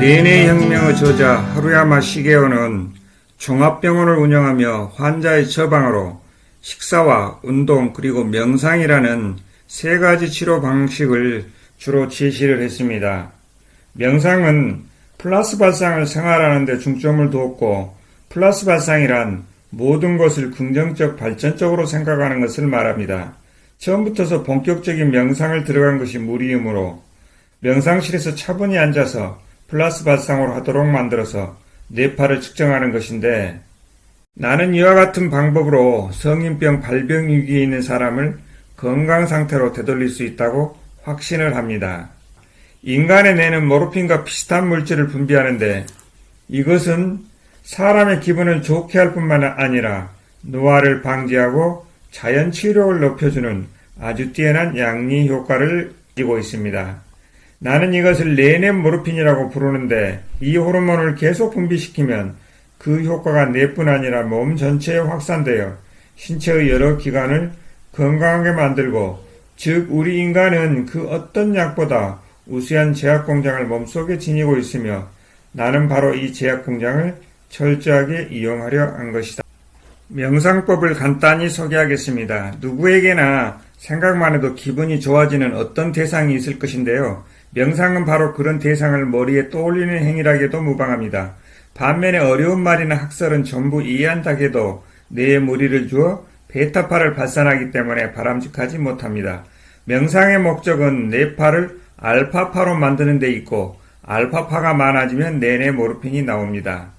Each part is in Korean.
내내 혁명의 저자 하루야마 시게오는 종합병원을 운영하며 환자의 처방으로 식사와 운동 그리고 명상이라는 세 가지 치료 방식을 주로 제시를 했습니다. 명상은 플러스 발상을 생활하는 데 중점을 두었고 플러스 발상이란 모든 것을 긍정적 발전적으로 생각하는 것을 말합니다. 처음부터서 본격적인 명상을 들어간 것이 무리이므로 명상실에서 차분히 앉아서 플러스 발상으로 하도록 만들어서 뇌파를 측정하는 것인데 나는 이와 같은 방법으로 성인병 발병 위기에 있는 사람을 건강 상태로 되돌릴 수 있다고 확신을 합니다. 인간의 뇌는 모르핀과 비슷한 물질을 분비하는데 이것은 사람의 기분을 좋게 할 뿐만 아니라 노화를 방지하고 자연 치료를 높여주는 아주 뛰어난 양리 효과를 가지고 있습니다. 나는 이것을 레넴 모르핀이라고 부르는데 이 호르몬을 계속 분비시키면 그 효과가 뇌뿐 아니라 몸 전체에 확산되어 신체의 여러 기관을 건강하게 만들고 즉 우리 인간은 그 어떤 약보다 우수한 제약 공장을 몸속에 지니고 있으며 나는 바로 이 제약 공장을 철저하게 이용하려 한 것이다. 명상법을 간단히 소개하겠습니다. 누구에게나 생각만 해도 기분이 좋아지는 어떤 대상이 있을 것인데요. 명상은 바로 그런 대상을 머리에 떠올리는 행위라기도 무방합니다. 반면에 어려운 말이나 학설은 전부 이해한다 해도 뇌에 무리를 주어 베타파를 발산하기 때문에 바람직하지 못합니다. 명상의 목적은 뇌파를 알파파로 만드는 데 있고 알파파가 많아지면 내내 모르핀이 나옵니다.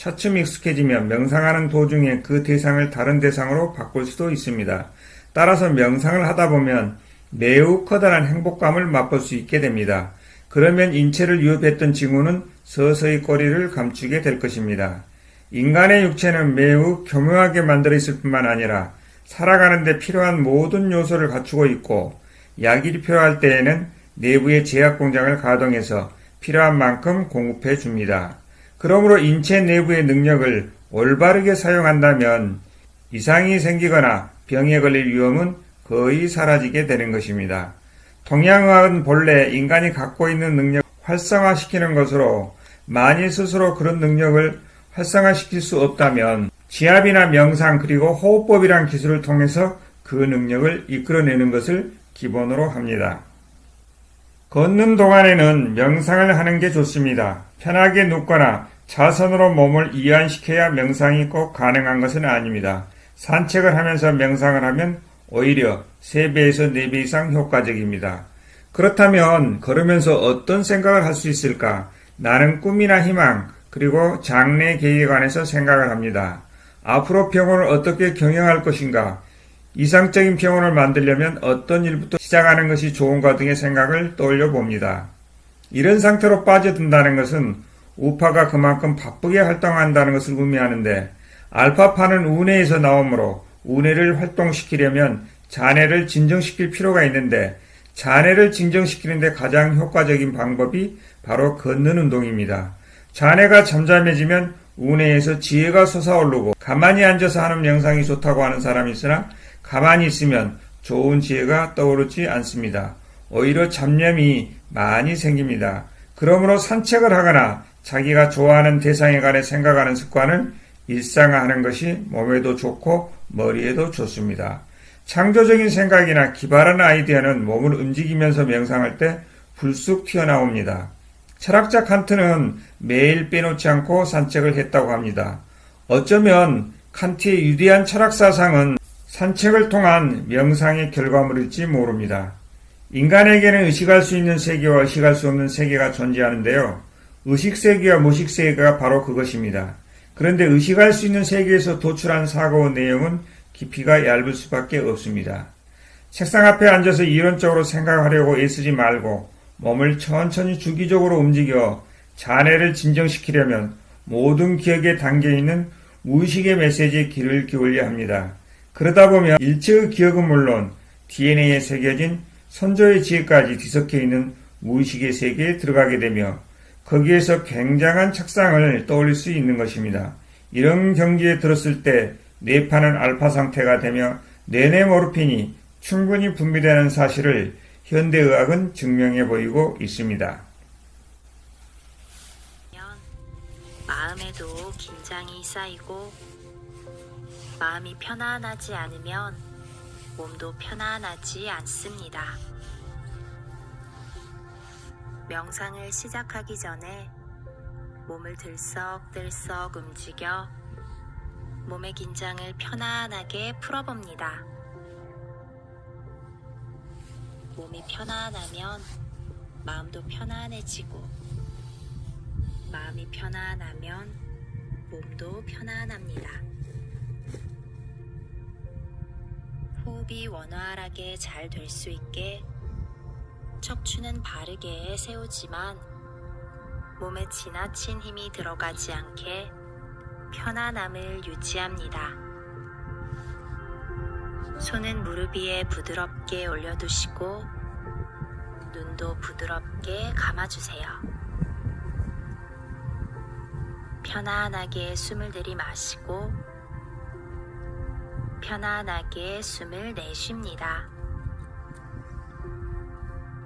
차츰 익숙해지면 명상하는 도중에 그 대상을 다른 대상으로 바꿀 수도 있습니다. 따라서 명상을 하다 보면 매우 커다란 행복감을 맛볼 수 있게 됩니다. 그러면 인체를 위협했던 징후는 서서히 꼬리를 감추게 될 것입니다. 인간의 육체는 매우 교묘하게 만들어 있을 뿐만 아니라 살아가는데 필요한 모든 요소를 갖추고 있고 약이 필요할 때에는 내부의 제약 공장을 가동해서 필요한 만큼 공급해 줍니다. 그러므로 인체 내부의 능력을 올바르게 사용한다면 이상이 생기거나 병에 걸릴 위험은 거의 사라지게 되는 것입니다. 동양의학은 본래 인간이 갖고 있는 능력을 활성화시키는 것으로 만일 스스로 그런 능력을 활성화시킬 수 없다면 지압이나 명상 그리고 호흡법이란 기술을 통해서 그 능력을 이끌어내는 것을 기본으로 합니다. 걷는 동안에는 명상을 하는 게 좋습니다. 편하게 눕거나 자선으로 몸을 이완시켜야 명상이 꼭 가능한 것은 아닙니다. 산책을 하면서 명상을 하면 오히려 3배에서 4배 이상 효과적입니다. 그렇다면 걸으면서 어떤 생각을 할 수 있을까? 나는 꿈이나 희망, 그리고 장래 계획에 관해서 생각을 합니다. 앞으로 병원을 어떻게 경영할 것인가? 이상적인 병원을 만들려면 어떤 일부터 시작하는 것이 좋은가 등의 생각을 떠올려 봅니다. 이런 상태로 빠져든다는 것은 우파가 그만큼 바쁘게 활동한다는 것을 의미하는데 알파파는 우뇌에서 나오므로 우뇌를 활동시키려면 자뇌를 진정시킬 필요가 있는데 자뇌를 진정시키는데 가장 효과적인 방법이 바로 걷는 운동입니다. 자뇌가 잠잠해지면 우뇌에서 지혜가 솟아오르고 가만히 앉아서 하는 명상이 좋다고 하는 사람이 있으나 가만히 있으면 좋은 지혜가 떠오르지 않습니다. 오히려 잡념이 많이 생깁니다. 그러므로 산책을 하거나 자기가 좋아하는 대상에 관해 생각하는 습관을 일상화하는 것이 몸에도 좋고 머리에도 좋습니다. 창조적인 생각이나 기발한 아이디어는 몸을 움직이면서 명상할 때 불쑥 튀어나옵니다. 철학자 칸트는 매일 빼놓지 않고 산책을 했다고 합니다. 어쩌면 칸트의 유대한 철학 사상은 산책을 통한 명상의 결과물일지 모릅니다. 인간에게는 의식할 수 있는 세계와 의식할 수 없는 세계가 존재하는데요. 의식 세계와 무식 세계가 바로 그것입니다. 그런데 의식할 수 있는 세계에서 도출한 사고의 내용은 깊이가 얇을 수밖에 없습니다. 책상 앞에 앉아서 이론적으로 생각하려고 애쓰지 말고 몸을 천천히 주기적으로 움직여 자뇌를 진정시키려면 모든 기억에 담겨 있는 무의식의 메시지에 귀를 기울여야 합니다. 그러다 보면 일체의 기억은 물론 DNA에 새겨진 선조의 지혜까지 뒤섞여 있는 무의식의 세계에 들어가게 되며 거기에서 굉장한 책상을 떠올릴 수 있는 것입니다. 이런 경지에 들었을 때 뇌파는 알파 상태가 되며 뇌내 모르핀이 충분히 분비되는 사실을 현대의학은 증명해 보이고 있습니다. 면 마음에도 긴장이 쌓이고 마음이 편안하지 않으면 몸도 편안하지 않습니다. 명상을 시작하기 전에 몸을 들썩들썩 움직여 몸의 긴장을 편안하게 풀어봅니다. 몸이 편안하면 마음도 편안해지고 마음이 편안하면 몸도 편안합니다. 호흡이 원활하게 잘 될 수 있게 척추는 바르게 세우지만 몸에 지나친 힘이 들어가지 않게 편안함을 유지합니다. 손은 무릎 위에 부드럽게 올려두시고 눈도 부드럽게 감아주세요. 편안하게 숨을 들이마시고 편안하게 숨을 내쉽니다.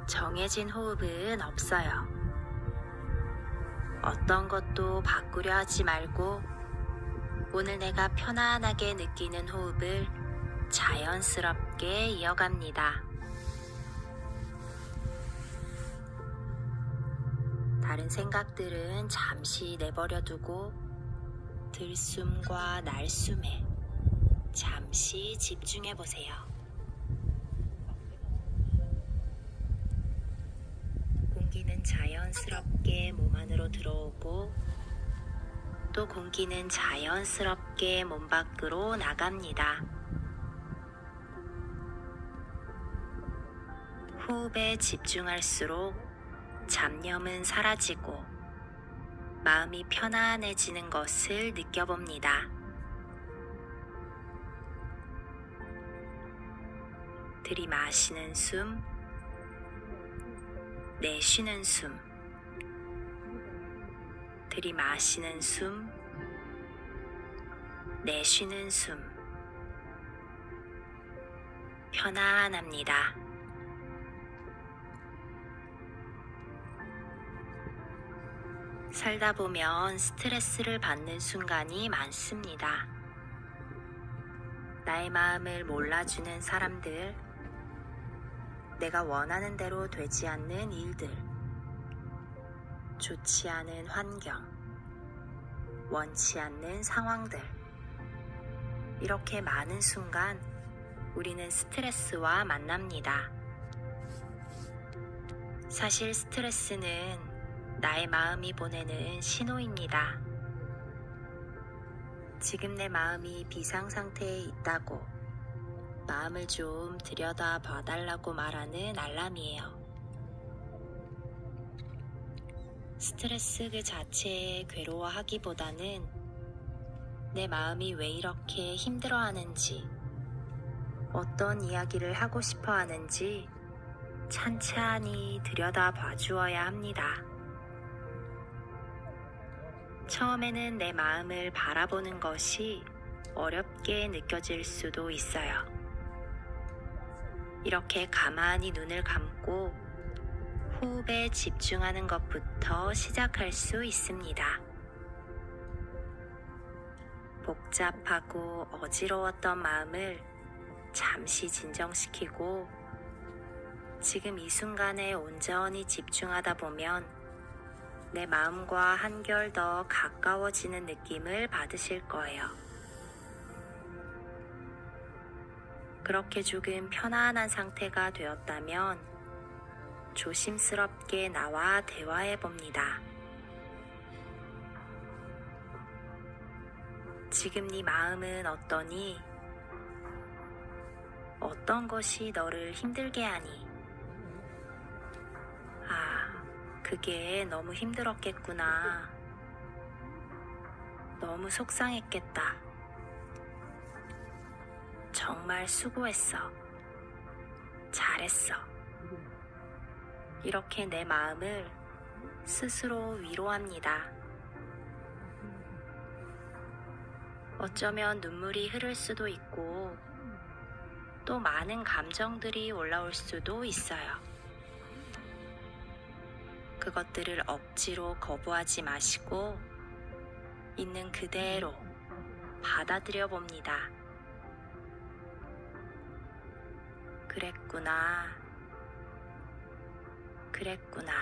정해진 호흡은 없어요. 어떤 것도 바꾸려 하지 말고 오늘 내가 편안하게 느끼는 호흡을 자연스럽게 이어갑니다. 다른 생각들은 잠시 내버려 두고 들숨과 날숨에 잠시 집중해 보세요. 공기는 자연스럽게 몸 안으로 들어오고 또 공기는 자연스럽게 몸 밖으로 나갑니다. 호흡에 집중할수록 잡념은 사라지고 마음이 편안해지는 것을 느껴봅니다. 들이마시는 숨, 내쉬는 숨, 들이마시는 숨, 내쉬는 숨, 편안합니다. 살다 보면 스트레스를 받는 순간이 많습니다. 나의 마음을 몰라주는 사람들, 내가 원하는 대로 되지 않는 일들, 좋지 않은 환경, 원치 않는 상황들. 이렇게 많은 순간 우리는 스트레스와 만납니다. 사실 스트레스는 나의 마음이 보내는 신호입니다. 지금 내 마음이 비상 상태에 있다고 마음을 좀 들여다 봐달라고 말하는 알람이에요. 스트레스 그 자체에 괴로워하기보다는 내 마음이 왜 이렇게 힘들어 하는지, 어떤 이야기를 하고 싶어 하는지 찬찬히 들여다 봐주어야 합니다. 처음에는 내 마음을 바라보는 것이 어렵게 느껴질 수도 있어요. 이렇게 가만히 눈을 감고 호흡에 집중하는 것부터 시작할 수 있습니다. 복잡하고 어지러웠던 마음을 잠시 진정시키고 지금 이 순간에 온전히 집중하다 보면 내 마음과 한결 더 가까워지는 느낌을 받으실 거예요. 그렇게 조금 편안한 상태가 되었다면 조심스럽게 나와 대화해 봅니다. 지금 네 마음은 어떠니? 어떤 것이 너를 힘들게 하니? 아, 그게 너무 힘들었겠구나. 너무 속상했겠다. 정말 수고했어. 잘했어. 이렇게 내 마음을 스스로 위로합니다. 어쩌면 눈물이 흐를 수도 있고, 또 많은 감정들이 올라올 수도 있어요. 그것들을 억지로 거부하지 마시고 있는 그대로 받아들여 봅니다. 그랬구나. 그랬구나.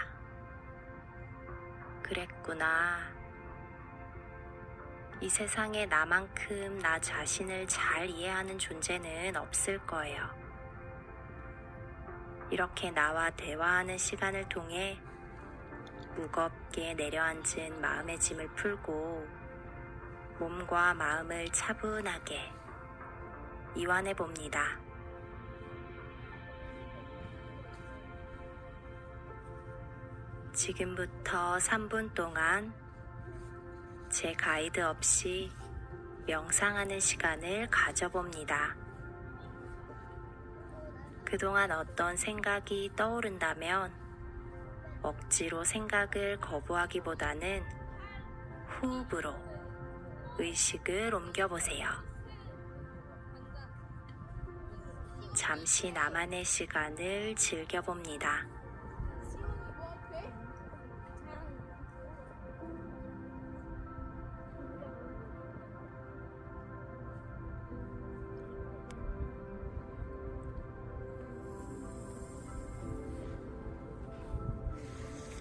그랬구나. 이 세상에 나만큼 나 자신을 잘 이해하는 존재는 없을 거예요. 이렇게 나와 대화하는 시간을 통해 무겁게 내려앉은 마음의 짐을 풀고 몸과 마음을 차분하게 이완해 봅니다. 지금부터 3분 동안 제 가이드 없이 명상하는 시간을 가져봅니다. 그동안 어떤 생각이 떠오른다면 억지로 생각을 거부하기보다는 호흡으로 의식을 옮겨보세요. 잠시 나만의 시간을 즐겨봅니다.